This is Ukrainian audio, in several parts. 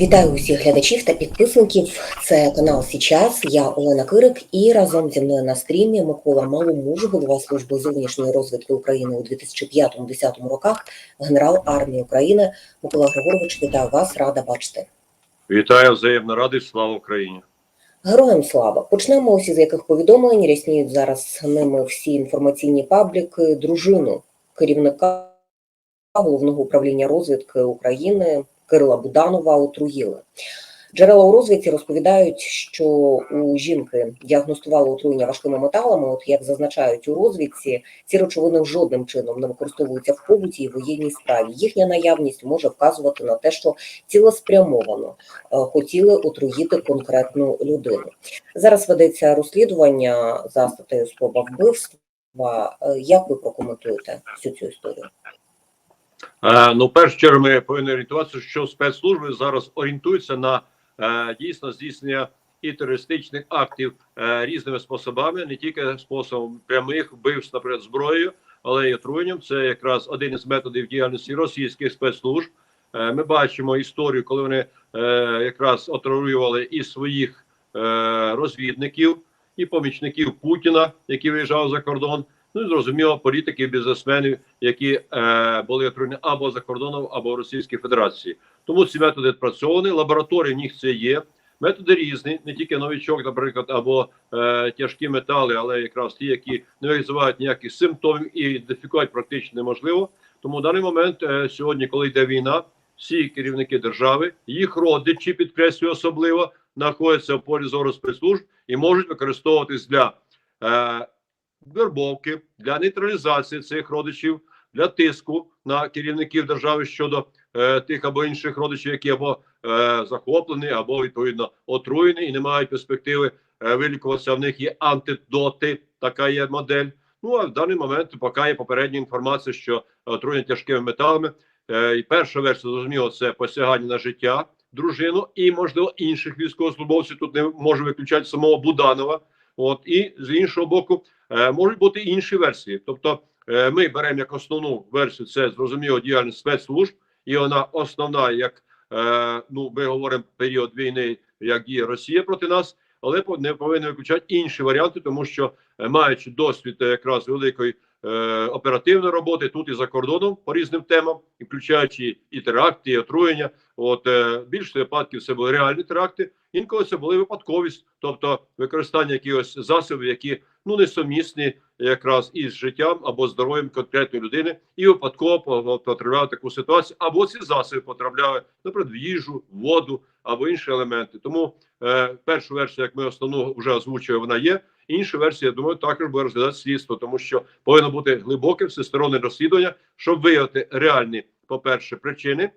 Вітаю усіх глядачів та підписників. Це канал Січас. Я Олена Кирик і разом зі мною на стрімі Микола Маломуж, голова служби зовнішньої розвідки України у 2005-2010 роках, генерал армії України. Микола Григорович, вітаю вас, рада бачити. Вітаю взаємно радий, слава Україні. Героям слава. Почнемо усі з яких повідомлень рясніють зараз ними всі інформаційні пабліки. Дружину керівника головного управління розвідки України Кирила Буданова отруїли. Джерела у розвідці розповідають, що у жінки діагностували отруєння важкими металами. От як зазначають у розвідці, ці речовини жодним чином не використовуються в побуті і воєнній справі. Їхня наявність може вказувати на те, що цілеспрямовано е, хотіли отруїти конкретну людину. Зараз ведеться розслідування за статтею спроба вбивства. Е, Як ви прокоментуєте всю цю історію? Е, ну, в першу чергу, ми повинні орієнтуватися, що спецслужби зараз орієнтуються на е, дійсно здійснення і терористичних актів е, різними способами, не тільки способом прямих вбивств, наприклад, зброєю, але й отруєнням. Це якраз один із методів діяльності російських спецслужб. Ми бачимо історію, коли вони якраз отруювали і своїх розвідників, і помічників Путіна, які виїжджали за кордон. Ну і зрозуміло, політиків, бізнесменів, які е, були отруєні або за кордоном, або в Російській Федерації. Тому ці методи відпрацьовані. Лабораторії в них це є. Методи різні, не тільки новичок, наприклад, або е, тяжкі метали, але якраз ті, які не визивають ніяких симптомів і ідентифікувати практично неможливо. Тому в даний момент е, сьогодні, коли йде війна, всі керівники держави, їх родичі, підкреслюю особливо, знаходяться в полі зору спецслужб і можуть використовуватись для. Е, вербовки для нейтралізації цих родичів, для тиску на керівників держави щодо е, тих або інших родичів, які або е, захоплені, або відповідно отруєні і не мають перспективи е, вилікуватися. В них є антидоти, така є модель. Ну а в даний момент поки є попередня інформація, що отруєння тяжкими металами. Е, перша версія зрозуміло, це посягання на життя дружину і можливо інших військовослужбовців. Тут не може виключати самого Буданова. От і з іншого боку, е, можуть бути інші версії. Тобто, е, ми беремо як основну версію, це зрозуміло діяльність спецслужб, і вона основна, як е, ну ми говоримо період війни, як діє Росія проти нас, але не повинні виключати інші варіанти, тому що маючи досвід якраз великої оперативної роботи тут і за кордоном по різним темам, включаючи і теракти, і отруєння. От е, більше випадків це були реальні теракти. Інколи це були випадковість, тобто використання якихось засобів, які ну несумісні якраз із життям або здоров'ям конкретної людини, і випадково по- потрапляли в таку ситуацію, або ці засоби потрапляли, наприклад, в їжу, в воду або інші елементи. Тому е, першу версію, як ми основну вже озвучили, вона є. Інша версія, я думаю, також буде розглядати слідство, тому що повинно бути глибоке всесторонне розслідування, щоб виявити реальні, по-перше, причини.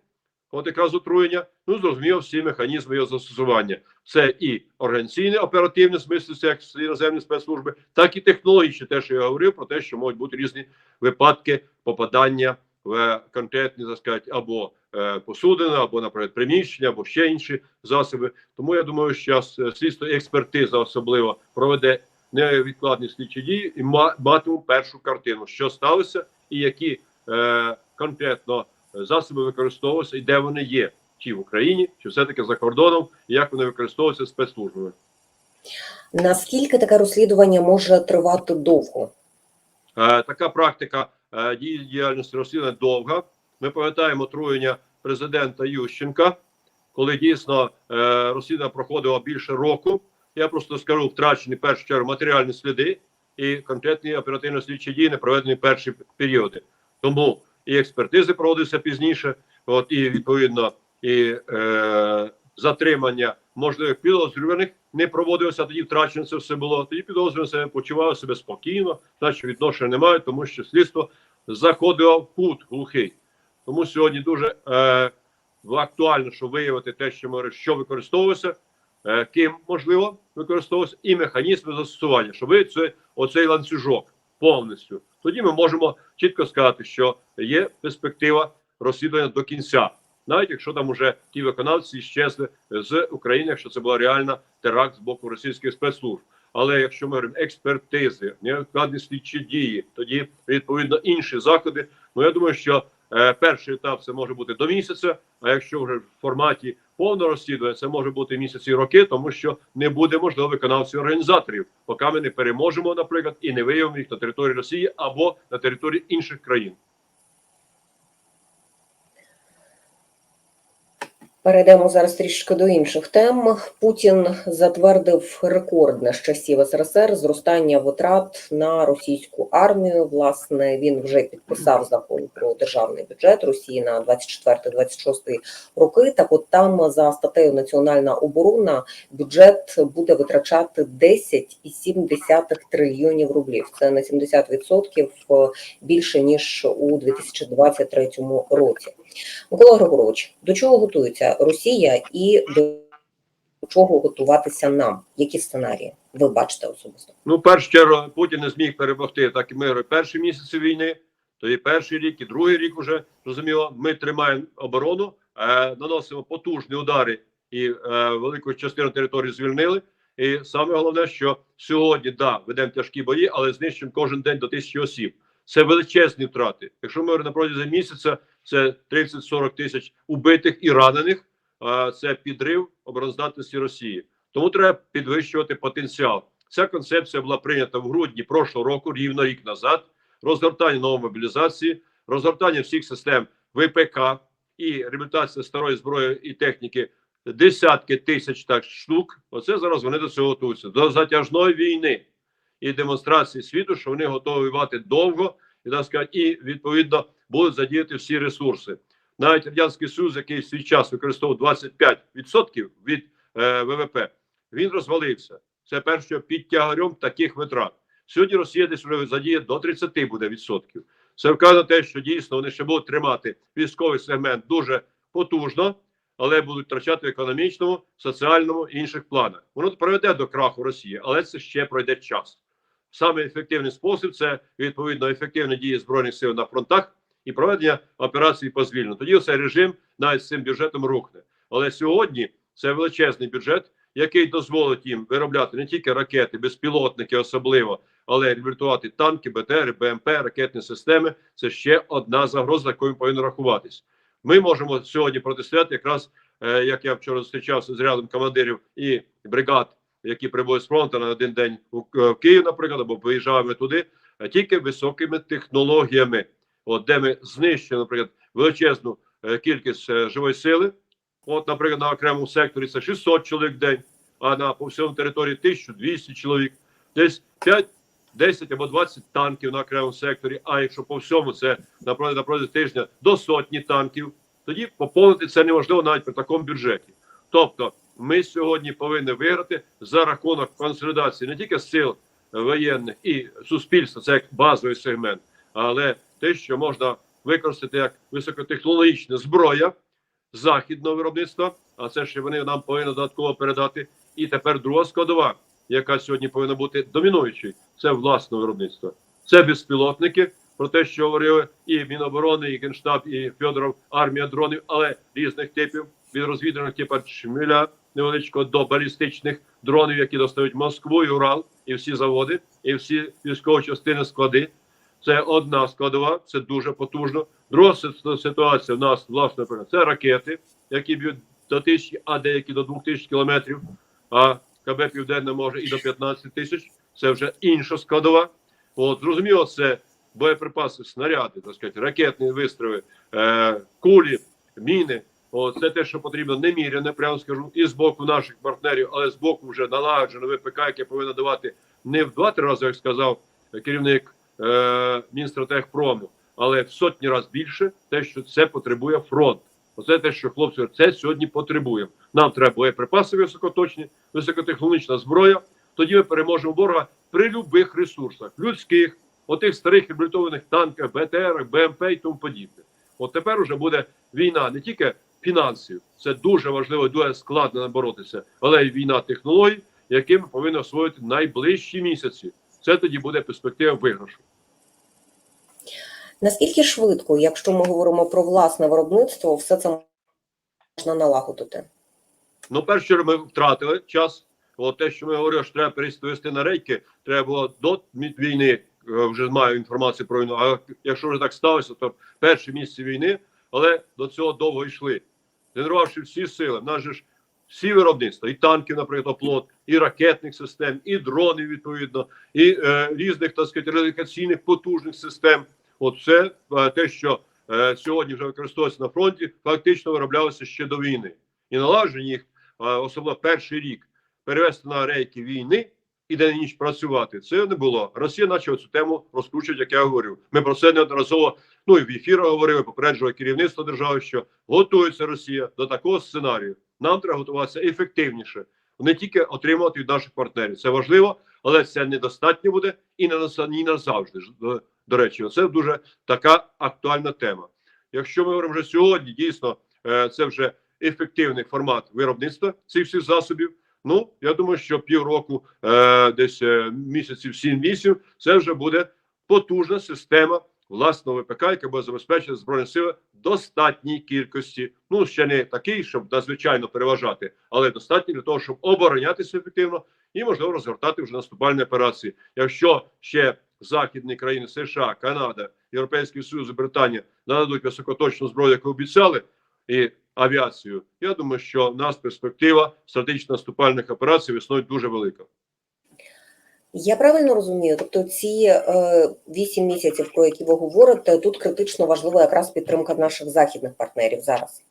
От якраз отруєння, ну зрозуміло, всі механізми його застосування. Це і організаційне, оперативне смислі, як іноземні спецслужби, так і технологічне, те, що я говорив, про те, що можуть бути різні випадки попадання в конкретні, так сказати, або е, посудини, або, наприклад, приміщення, або ще інші засоби. Тому я думаю, що зараз е, слідство експертиза особливо проведе невідкладні слідчі дії і ма- матимуть першу картину, що сталося, і які е, конкретно засоби використовувалися і де вони є, чи в Україні, чи все-таки за кордоном, і як вони використовуються спецслужбами. Наскільки таке розслідування може тривати довго? Е, така практика е, дії діяльності розслідування довга. Ми пам'ятаємо отруєння президента Ющенка, коли дійсно е, розслідування проходило більше року. Я просто скажу, втрачені першу чергу матеріальні сліди і конкретні оперативно-слідчі дії не проведені перші періоди. Тому і експертизи проводилися пізніше, от і відповідно і е, затримання можливих підозрюваних не проводилося. Тоді втрачено це все було. Тоді підозрювані себе почували себе спокійно, значить відношення немає, тому що слідство заходило в кут глухий. Тому сьогодні дуже е, актуально, що виявити те, що ми що використовувалося, е, ким можливо використовувалося, і механізми застосування, щоб ви це оцей ланцюжок повністю. Тоді ми можемо чітко сказати, що є перспектива розслідування до кінця, навіть якщо там уже ті виконавці щезли з України, якщо це була реальна теракт з боку російських спецслужб. Але якщо ми говоримо експертизи, невідкладні слідчі дії, тоді відповідно інші заходи. Ну я думаю, що е, перший етап це може бути до місяця. А якщо вже в форматі повне розслідування це може бути місяці роки, тому що не буде можливо виконавців організаторів, поки ми не переможемо, наприклад, і не виявимо їх на території Росії або на території інших країн. Перейдемо зараз трішки до інших тем. Путін затвердив рекордне з часів СРСР зростання витрат на російську армію. Власне, він вже підписав закон про державний бюджет Росії на 24-26 роки. Так, от там за статтею Національна оборона бюджет буде витрачати 10,7 трильйонів рублів. Це на 70% більше ніж у 2023 році. Микола Григорович, до чого готується Росія і до чого готуватися нам? Які сценарії ви бачите особисто? Ну, в чергу, Путін не зміг перемогти так і ми говоримо, перші місяці війни, то і перший рік, і другий рік уже зрозуміло. Ми тримаємо оборону, е, наносимо потужні удари і е, велику частину території звільнили. І саме головне, що сьогодні да ведемо тяжкі бої, але знищуємо кожен день до тисячі осіб. Це величезні втрати. Якщо ми на протязі місяця, це 30-40 тисяч убитих і ранених. Це підрив обороноздатності Росії. Тому треба підвищувати потенціал. Ця концепція була прийнята в грудні прошлого року, рівно рік назад. Розгортання нової мобілізації, розгортання всіх систем ВПК і реабілітація старої зброї і техніки десятки тисяч так штук. Оце зараз вони до цього готуються до затяжної війни і демонстрації світу, що вони готові воювати довго і так сказати, і відповідно будуть задіяти всі ресурси. Навіть радянський союз, який в свій час використовував 25% від е, ВВП, він розвалився. Це перше під тягарем таких витрат. Сьогодні Росія десь вже задіє до 30 буде відсотків. Це вказує те, що дійсно вони ще будуть тримати військовий сегмент дуже потужно, але будуть втрачати в економічному, соціальному і інших планах. Воно приведе до краху Росії, але це ще пройде час. Саме ефективний спосіб це відповідно ефективні дії збройних сил на фронтах і проведення операцій по звільненню. Тоді цей режим навіть з цим бюджетом рухне. Але сьогодні це величезний бюджет, який дозволить їм виробляти не тільки ракети, безпілотники, особливо, але й реабілітувати танки, БТР, БМП, ракетні системи. Це ще одна загроза, якою повинно рахуватись. Ми можемо сьогодні протистояти, якраз е, як я вчора зустрічався з рядом командирів і бригад, які прибули з фронту на один день у е, Київ, наприклад, або виїжджаємо туди, тільки високими технологіями, от де ми знищуємо, наприклад, величезну е, кількість е, живої сили. От, наприклад, на окремому секторі це 600 чоловік в день, а на по всьому території 1200 чоловік, десь 5, 10 або 20 танків на окремому секторі. А якщо по всьому це на протязі тижня до сотні танків, тоді поповнити це неможливо навіть при такому бюджеті. Тобто, ми сьогодні повинні виграти за рахунок консолідації не тільки сил воєнних і суспільства, це як базовий сегмент, але те, що можна використати як високотехнологічна зброя західного виробництва, а це ще вони нам повинні додатково передати. І тепер друга складова, яка сьогодні повинна бути домінуючою, це власне виробництво. Це безпілотники, про те, що говорили і Міноборони, і Генштаб, і Федоров, армія дронів, але різних типів від розвідувальних типу Чміля невеличкого до балістичних дронів, які достають Москву і Урал, і всі заводи, і всі військові частини склади. Це одна складова, це дуже потужно. Друга ситуація в нас власне це ракети, які б'ють до тисячі, а деякі до двох тисяч кілометрів. А КБ Південне може і до 15 тисяч. Це вже інша складова. От зрозуміло, це боєприпаси, снаряди, так сказати, ракетні вистріли, е, кулі, міни. О, це те, що потрібно неміряне, прямо скажу, і з боку наших партнерів, але з боку вже налагоджено ВПК, яке повинно давати не в два-три рази, як сказав керівник е, Мінстратегпрому, але в сотні разів більше, те, що це потребує фронт. Оце те, що хлопці це сьогодні потребуємо. Нам треба боєприпаси високоточні, високотехнологічна зброя. Тоді ми переможемо ворога при будь-яких ресурсах, людських, отих старих реабілітованих танках, БТР, БМП і тому подібне. От тепер уже буде війна не тільки фінансів, це дуже важливо, дуже складно боротися, але й війна технологій, якими повинні освоїти найближчі місяці. Це тоді буде перспектива виграшу. Наскільки швидко, якщо ми говоримо про власне виробництво, все це можна налагодити? Ну, перше, ми втратили час. От те, що ми говорили, що треба перевести на рейки, треба було до війни. е, Вже маю інформацію про війну. А якщо вже так сталося, то перші місяці війни, але до цього довго йшли. згенерувавши всі сили, в нас же ж всі виробництва, і танків, наприклад, оплот, і ракетних систем, і дронів, відповідно, і е, різних так сказати, радикаційних потужних систем. От це е, те, що е, сьогодні вже використовується на фронті, фактично вироблялося ще до війни. І налагодження їх, е, особливо перший рік, перевести на рейки війни і день ніч працювати. Це не було. Росія почала цю тему розкручувати, як я говорив. Ми про це неодноразово ну і в ефірах говорили, попереджували керівництво держави, що готується Росія до такого сценарію. Нам треба готуватися ефективніше, не тільки отримувати від наших партнерів. Це важливо, але це недостатньо буде і не назавжди. До, речі, це дуже така актуальна тема. Якщо ми говоримо вже сьогодні, дійсно е, це вже ефективний формат виробництва цих всіх засобів. Ну я думаю, що півроку, е, десь е, місяців 7-8, це вже буде потужна система власного ВПК, яка буде забезпечити збройні сили достатній кількості. Ну ще не такий, щоб надзвичайно переважати, але достатній для того, щоб оборонятися ефективно і можливо розгортати вже наступальні операції. Якщо ще західні країни США, Канада, Європейський Союз, Британія нададуть високоточну зброю, яку обіцяли, і авіацію. Я думаю, що в нас перспектива стратегічно наступальних операцій весною дуже велика. Я правильно розумію, тобто ці е, вісім місяців, про які ви говорите, тут критично важлива якраз підтримка наших західних партнерів зараз.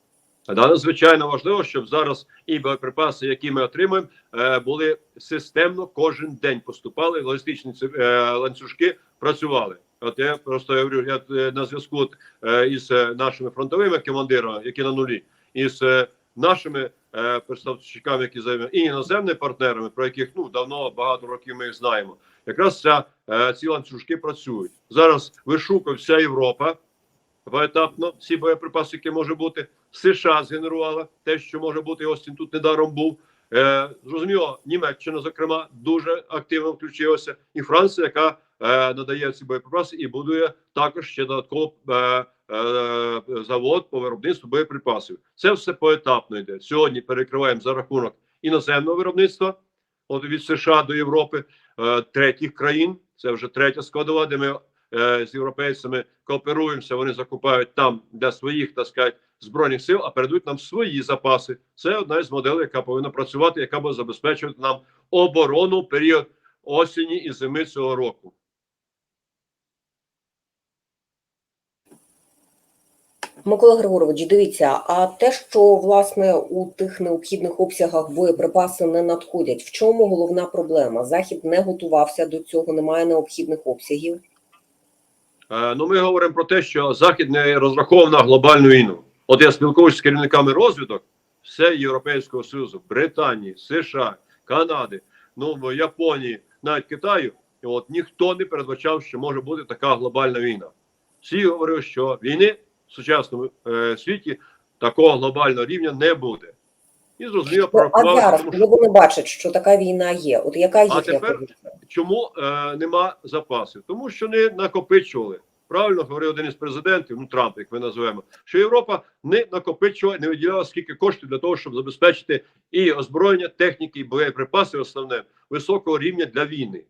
Да, надзвичайно важливо, щоб зараз і боєприпаси, які ми отримуємо, е, були системно кожен день поступали. Логістичні е, ланцюжки працювали. От я просто я говорю, я е, на зв'язку із нашими фронтовими командирами, які на нулі, із нашими представниками, які займають, і іноземними партнерами, про яких ну давно багато років ми їх знаємо. Якраз ця ці ланцюжки працюють зараз. Вишукує вся Європа поетапно всі боєприпаси, які може бути. США згенерувала те, що може бути. Остін тут недаром був. Е, зрозуміло, Німеччина, зокрема, дуже активно включилася, і Франція, яка е, надає ці боєприпаси і будує також ще додатково е, е, завод по виробництву боєприпасів. Це все поетапно йде. Сьогодні перекриваємо за рахунок іноземного виробництва, от від США до Європи, е, третіх країн. Це вже третя складова, де ми е, з європейцями кооперуємося. Вони закупають там для своїх так сказати, збройних сил, а передають нам свої запаси. Це одна із моделей, яка повинна працювати, яка буде забезпечувати нам оборону в період осені і зими цього року. Микола Григорович, дивіться, а те, що власне у тих необхідних обсягах боєприпаси не надходять, в чому головна проблема? Захід не готувався до цього, немає необхідних обсягів. Е, ну, ми говоримо про те, що Захід не розраховував на глобальну війну. От я спілкуюся з керівниками розвідок все Європейського Союзу, Британії, США, Канади, ну Японії, навіть Китаю. І от ніхто не передбачав, що може бути така глобальна війна. Всі говорили, що війни в сучасному е, світі такого глобального рівня не буде. І зрозуміло, Ну, а прорахували, зараз, коли що вони бачать, що така війна є, от яка їхня тепер- позиція? чому е, нема запасів? Тому що не накопичували. Правильно говорив один із президентів, ну Трамп, як ми називаємо, що Європа не накопичувала, не виділяла скільки коштів для того, щоб забезпечити і озброєння, техніки, і боєприпаси, основне високого рівня для війни.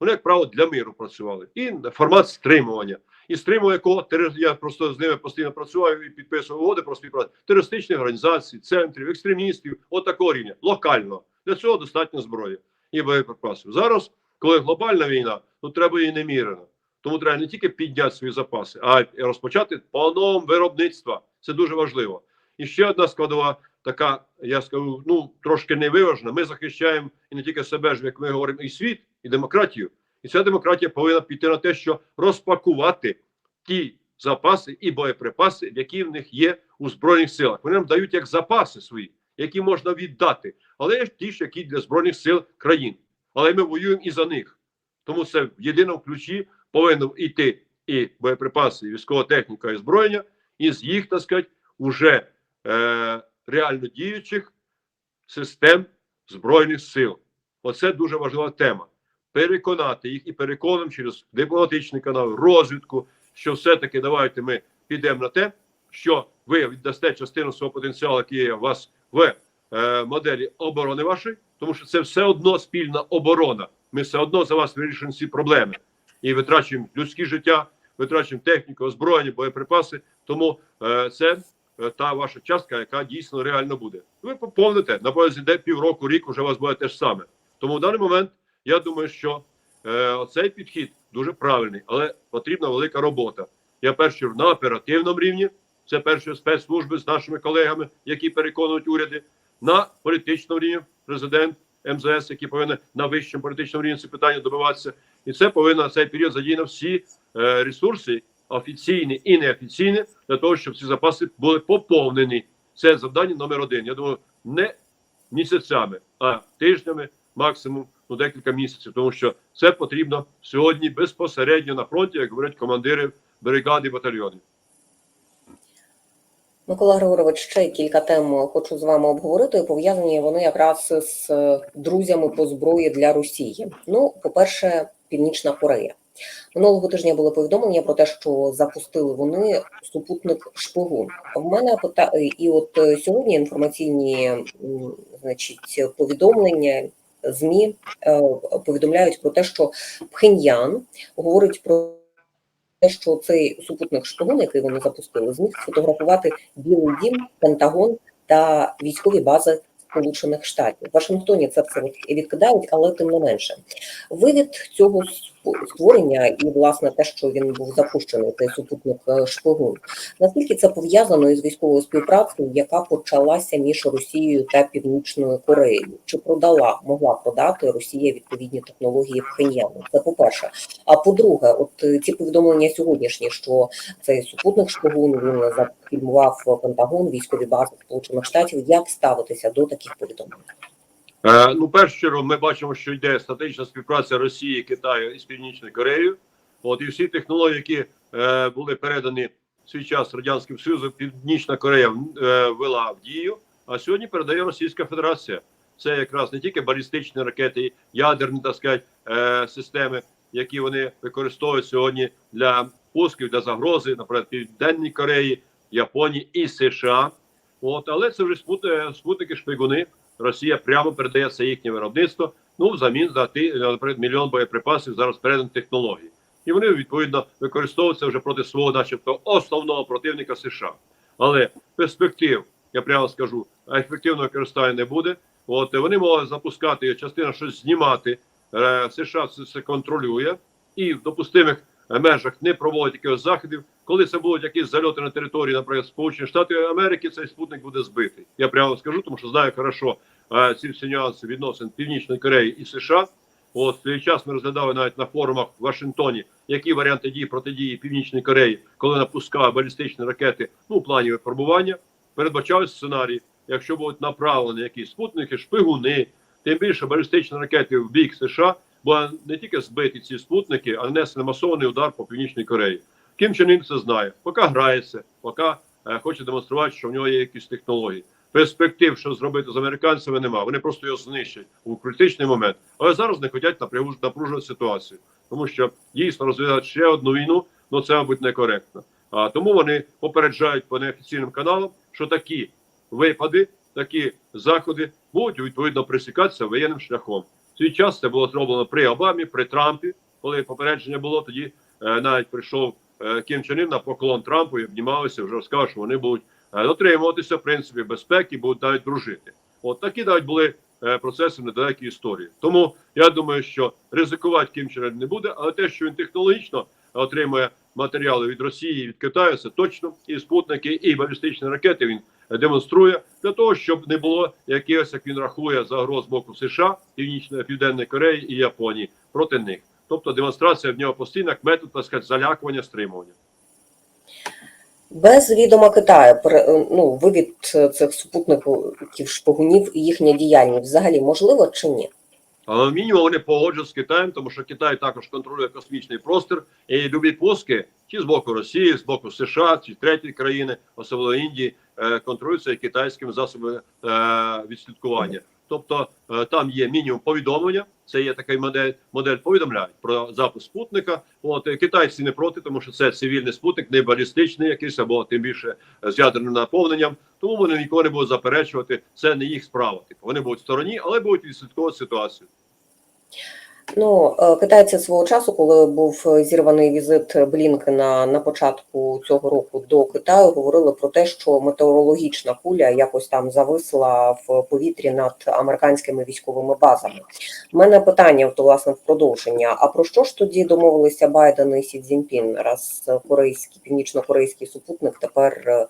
Вони, як правило, для миру працювали. І формат стримування. І стримування якого я просто з ними постійно працював і підписував угоди про співпрацю терористичних організацій, центрів, екстремістів, от рівня, локально. Для цього достатньо зброї і боєприпасів. Зараз, коли глобальна війна, то треба її немірено. Тому треба не тільки підняти свої запаси, а й розпочати по-новому виробництва. Це дуже важливо. І ще одна складова, така, я скажу, ну трошки невиважена. Ми захищаємо і не тільки себе ж, як ми говоримо, і світ, і демократію. І ця демократія повинна піти на те, що розпакувати ті запаси і боєприпаси, які в них є у збройних силах. Вони нам дають як запаси свої, які можна віддати, але є ті ж, які для збройних сил країн. Але ми воюємо і за них. Тому це в єдиному ключі повинно йти і боєприпаси, і військова техніка, і зброєння, із їх, так сказати, уже е, реально діючих систем збройних сил. Оце дуже важлива тема. Переконати їх і переконуємо через дипломатичний канал, розвідку, що все-таки давайте ми підемо на те, що ви віддасте частину свого потенціалу, який є у вас в е, моделі оборони вашої, тому що це все одно спільна оборона. Ми все одно за вас вирішуємо ці проблеми і витрачуємо людські життя, витрачуємо техніку, озброєння, боєприпаси. Тому е, це е, та ваша частка, яка дійсно реально буде. Ви поповните на протязі де півроку, рік уже у вас буде те ж саме. Тому в даний момент я думаю, що е, оцей підхід дуже правильний, але потрібна велика робота. Я перший на оперативному рівні, це перші спецслужби з нашими колегами, які переконують уряди, на політичному рівні президент МЗС, який повинен на вищому політичному рівні це питання добиватися, і це повинно цей період задіяно всі е, ресурси, офіційні і неофіційні, для того, щоб ці запаси були поповнені. Це завдання номер один. Я думаю, не місяцями, а тижнями, максимум ну, декілька місяців, тому що це потрібно сьогодні безпосередньо на фронті, як говорять командири бригади батальйонів. Микола Григорович, ще кілька тем хочу з вами обговорити. Пов'язані вони якраз з е, друзями по зброї для Росії. Ну, по-перше, Північна Корея. Минулого тижня було повідомлення про те, що запустили вони супутник шпигун. В мене пита... і от е, сьогодні інформаційні значить повідомлення змі е, повідомляють про те, що Пхеньян говорить про те, що цей супутник шпигун, який вони запустили, зміг сфотографувати Білий Дім, Пентагон та військові бази Сполучених Штатів. Вашингтоні це все відкидають, але тим не менше. Вивід цього створення і власне те, що він був запущений, цей супутник е, шпигун. Наскільки це пов'язано із військовою співпрацею, яка почалася між Росією та Північною Кореєю? Чи продала могла продати Росія відповідні технології Пхеньяну? Це по перше. А по-друге, от е, ці повідомлення сьогоднішні, що цей супутник шпигун він зафільмував Пентагон, військові бази Сполучених Штатів. Як ставитися до таких повідомлень? Е, ну, першу чергу, ми бачимо, що йде стратегічна співпраця Росії, Китаю і з Північною Кореєю. От і всі технології, які е, були передані в свій час радянським Союзом, Північна Корея е, ввела в дію. А сьогодні передає Російська Федерація. Це якраз не тільки балістичні ракети, ядерні так сказати, е, системи, які вони використовують сьогодні для пусків, для загрози, наприклад, Південній Кореї, Японії і США. От, але це вже спут- спутники шпигуни. Росія прямо передає це їхнє виробництво. Ну взамін за ти, наприклад, мільйон боєприпасів зараз передані технології, і вони відповідно використовуються вже проти свого, начебто, основного противника США. Але перспектив, я прямо скажу, ефективного використання не буде. От вони можуть запускати частина щось знімати. Е, США це, контролює і в допустимих е, межах не проводить якихось заходів. Коли це будуть якісь зальоти на території, наприклад, Сполучених Штатів Америки, цей спутник буде збитий. Я прямо скажу, тому що знаю хорошо е, ці всі нюанси відносин Північної Кореї і США. От цей час ми розглядали навіть на форумах в Вашингтоні, які варіанти дії протидії Північної Кореї, коли напускає балістичні ракети, ну в плані випробування, передбачали сценарій, якщо будуть направлені якісь спутники, шпигуни, тим більше балістичні ракети в бік США, бо не тільки збиті ці спутники, а нанесений масований удар по Північній Кореї. Ким Чен Ін це знає, поки грається, поки е, хоче демонструвати, що в нього є якісь технології. Перспектив, що зробити з американцями, немає. Вони просто його знищать у критичний момент. Але зараз не хочуть напружувати ситуацію, тому що дійсно розв'язати ще одну війну, ну це мабуть некоректно. А тому вони попереджають по неофіційним каналам, що такі випади, такі заходи будуть відповідно пресікатися воєнним шляхом. Свій час це було зроблено при Обамі, при Трампі, коли попередження було, тоді е, навіть прийшов е, Кім Чен Ін на поклон Трампу і обнімалися, вже сказав, що вони будуть е, дотримуватися в принципі безпеки, будуть навіть дружити. От такі навіть були е, процеси в недалекій історії. Тому я думаю, що ризикувати Кім Чен Ін не буде, але те, що він технологічно отримує матеріали від Росії, від Китаю, це точно і спутники, і балістичні ракети він демонструє для того, щоб не було якихось, як він рахує, загроз боку США, Північної Південної Кореї і Японії проти них. Тобто демонстрація в нього постійна як метод так сказати, залякування, стримування. Без відома Китаю пере- ну, вивід цих супутників шпигунів і їхня діяльність взагалі можливо чи ні? Але мінімум вони погоджують з Китаєм, тому що Китай також контролює космічний простір і любі пуски, чи з боку Росії, з боку США, чи третьої країни, особливо Індії, е, контролюються китайськими засобами е, відслідкування. Тобто е, там є мінімум повідомлення. Це є така модель, модель повідомляють про запуск спутника. От е, китайці не проти, тому що це цивільний спутник, не балістичний якийсь або тим більше е, з ядерним наповненням. Тому вони ніколи не будуть заперечувати. Це не їх справа. Типу вони будуть в стороні, але будуть відслідковувати ситуацію. Ну, е, китайці свого часу, коли був е, зірваний візит Блінкена на початку цього року до Китаю, говорили про те, що метеорологічна куля якось там зависла в повітрі над американськими військовими базами. У мене питання, то власне в продовження. А про що ж тоді домовилися Байден і Сі Цзіньпін, раз корейський північно-корейський супутник тепер е,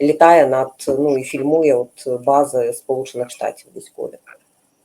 літає над ну і фільмує от бази Сполучених Штатів військові?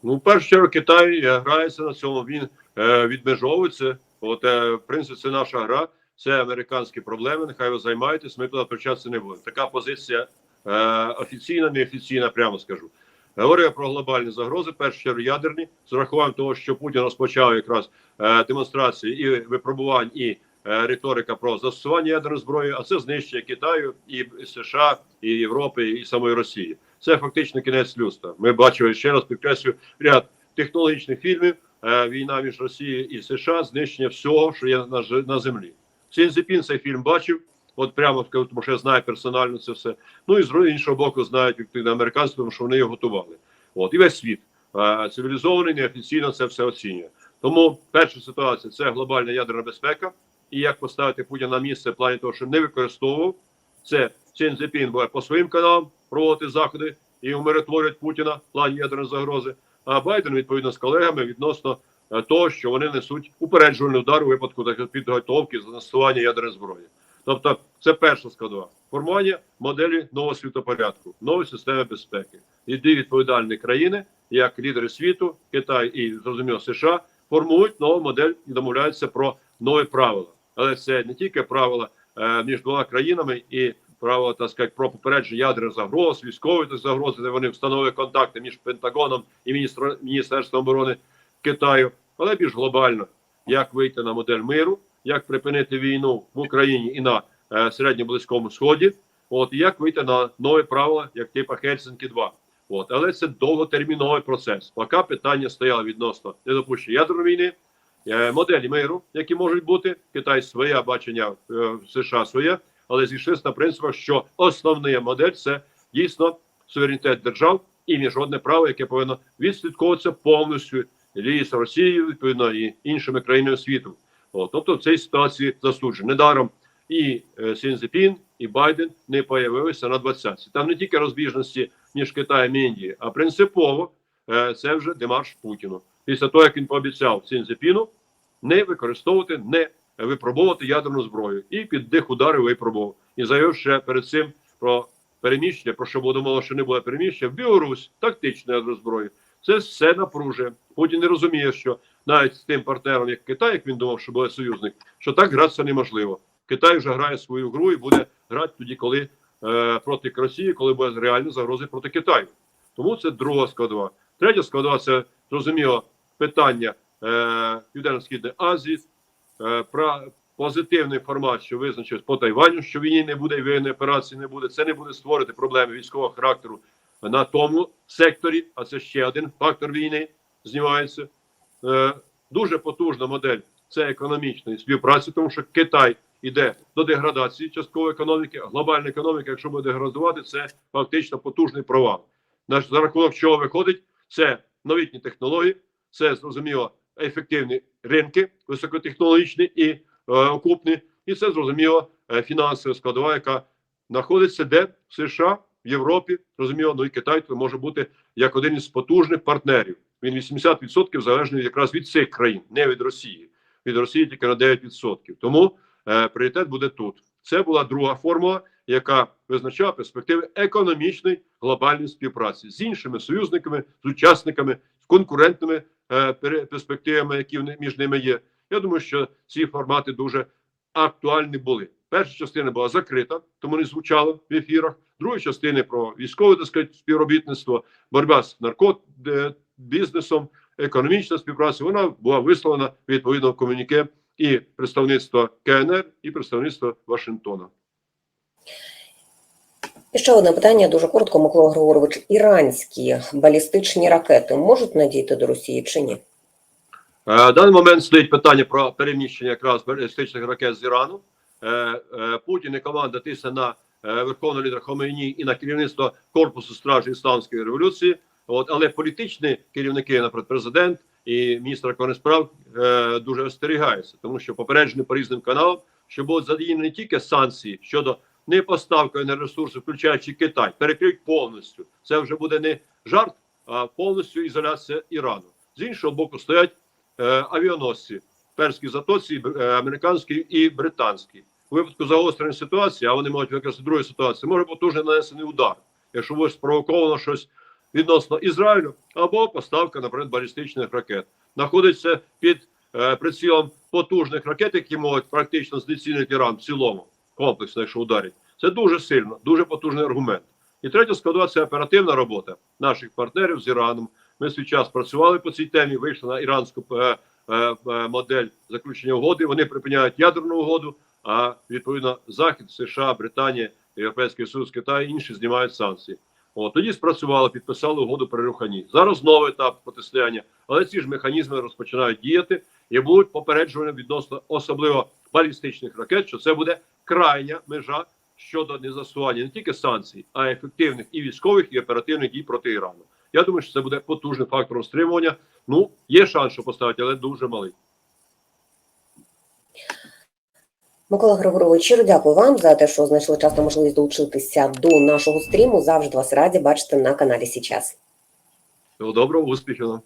Ну, в першу чергу, Китай е, грається на цьому. Він е, відмежовується. От, е, в принципі, це наша гра, це американські проблеми. Нехай ви займаєтесь. Ми туди причатися не будемо. Така позиція е, офіційна, неофіційна, прямо скажу. Говорю про глобальні загрози, першу чергу ядерні, з урахуванням того, що Путін розпочав якраз е, демонстрації і випробувань, і риторика про застосування ядерної зброї, а це знищення Китаю і США, і Європи, і самої Росії. Це фактично кінець людства. Ми бачили ще раз підкреслю ряд технологічних фільмів. е, Війна між Росією і США, знищення всього, що є на, на землі. Сінзепін цей фільм бачив. От прямо скажу, тому що я знаю персонально це все. Ну і з іншого боку, знають відповідно американці, тому що вони його готували. От і весь світ е, цивілізований, неофіційно це все оцінює. Тому перша ситуація це глобальна ядерна безпека, і як поставити Путіна на місце в плані того, що не використовував це Цзіньпін буде по своїм каналам проводити заходи і умиротворюють Путіна в плані ядерної загрози. А Байден відповідно з колегами відносно е, того, що вони несуть упереджувальний удар у випадку підготовки застосування ядерної зброї. Тобто, це перша складова формування моделі нового світопорядку, нової системи безпеки. І дві відповідальні країни, як лідери світу, Китай і зрозуміло США, формують нову модель і домовляються про нові правила. Але це не тільки правила е, між двома країнами і правила так сказати, про попередження ядерних загроз, військових так загроз, де вони встановили контакти між Пентагоном і Міністерством оборони Китаю, але більш глобально, як вийти на модель миру, як припинити війну в Україні і на е, середньоблизькому сході, от і як вийти на нові правила, як типа Хельсинки 2 От, але це довготерміновий процес. Поки питання стояло відносно недопущення ядерної війни, моделі миру, які можуть бути Китай своє бачення е, США своє, але зійшлися на принципах, що основна модель це дійсно суверенітет держав і міжнародне право, яке повинно відслідковуватися повністю і з Росією, відповідно і іншими країнами світу. От, тобто в цій ситуації засуджено. Недаром і е, Сінзепін, і Байден не появилися на 20 Там не тільки розбіжності між Китаєм і Індією, а принципово е, це вже демарш Путіну. Після того, як він пообіцяв Сінзепіну не використовувати, не випробовувати ядерну зброю і під дих ударів випробував. І заявив ще перед цим про переміщення, про що було думало, що не буде переміщення в Білорусь, тактичну ядерну зброю. Це все напружує. Путін не розуміє, що навіть з тим партнером, як Китай, як він думав, що буде союзник, що так гратися неможливо. Китай вже грає свою гру і буде грати тоді, коли е, проти Росії, коли буде реальні загрози проти Китаю. Тому це друга складова. Третя складова це зрозуміло питання Південно-Східної Азії, е, про позитивний формат, що визначив по Тайваню, що війни не буде, і воєнної операції не буде. Це не буде створити проблеми військового характеру на тому секторі, а це ще один фактор війни знімається. Е, дуже потужна модель це економічної співпраці, тому що Китай іде до деградації часткової економіки, глобальна економіка, якщо буде деградувати, це фактично потужний провал. Наш за рахунок чого виходить, це новітні технології, це зрозуміло ефективні ринки, високотехнологічні і е, окупні, і це зрозуміло е, фінансова складова, яка знаходиться де в США, в Європі, зрозуміло, ну і Китай може бути як один із потужних партнерів. Він 80% залежний якраз від цих країн, не від Росії. Від Росії тільки на 9%. Тому е, пріоритет буде тут. Це була друга формула, яка визначала перспективи економічної глобальної співпраці з іншими союзниками, з учасниками, з конкурентними перспективами, які між ними є. Я думаю, що ці формати дуже актуальні були. Перша частина була закрита, тому не звучало в ефірах. Друга частина про військове так сказати, співробітництво, боротьба з наркобізнесом, економічна співпраця. Вона була висловлена відповідно в комуніке і представництва КНР, і представництва Вашингтона. Ще одне питання дуже коротко, Микола Григорович. Іранські балістичні ракети можуть надійти до Росії чи ні? Е, В даний момент стоїть питання про переміщення якраз балістичних ракет з Ірану. Е, е, Путін і команда тисне на верховного лідера Хомейні і на керівництво корпусу стражі ісламської революції. От але політичні керівники, наприклад, президент і міністр закордонних справ дуже остерігається, тому що попереджені по різним каналам, що будуть задіяні не тільки санкції щодо непоставки енергоресурсів, включаючи Китай, перекриють повністю. Це вже буде не жарт, а повністю ізоляція Ірану. З іншого боку, стоять е, авіаносці в Перській затоці, е, американські і британські. У випадку загострення ситуації, а вони можуть використати другу ситуацію, може потужно нанесений удар, якщо буде спровоковано щось відносно Ізраїлю, або поставка, наприклад, балістичних ракет. Знаходиться під е, прицілом потужних ракет, які можуть практично знецінити Іран в цілому комплексно, якщо ударять. Це дуже сильно, дуже потужний аргумент. І третя складова це оперативна робота наших партнерів з Іраном. Ми свій час працювали по цій темі, вийшли на іранську е, е, е, модель заключення угоди. Вони припиняють ядерну угоду, а відповідно Захід, США, Британія, Європейський Союз, Китай інші знімають санкції. От тоді спрацювали, підписали угоду при рухані. Зараз новий етап протистояння, але ці ж механізми розпочинають діяти і будуть попереджені відносно особливо балістичних ракет, що це буде крайня межа щодо незастосування не тільки санкцій, а й ефективних і військових, і оперативних дій проти Ірану. Я думаю, що це буде потужним фактором стримування. Ну є шанс, що поставити, але дуже малий. Микола Григорович, щиро дякую вам за те, що знайшли час та можливість долучитися до нашого стріму. Завжди вас раді бачити на каналі Січас. Всього доброго, успіхів.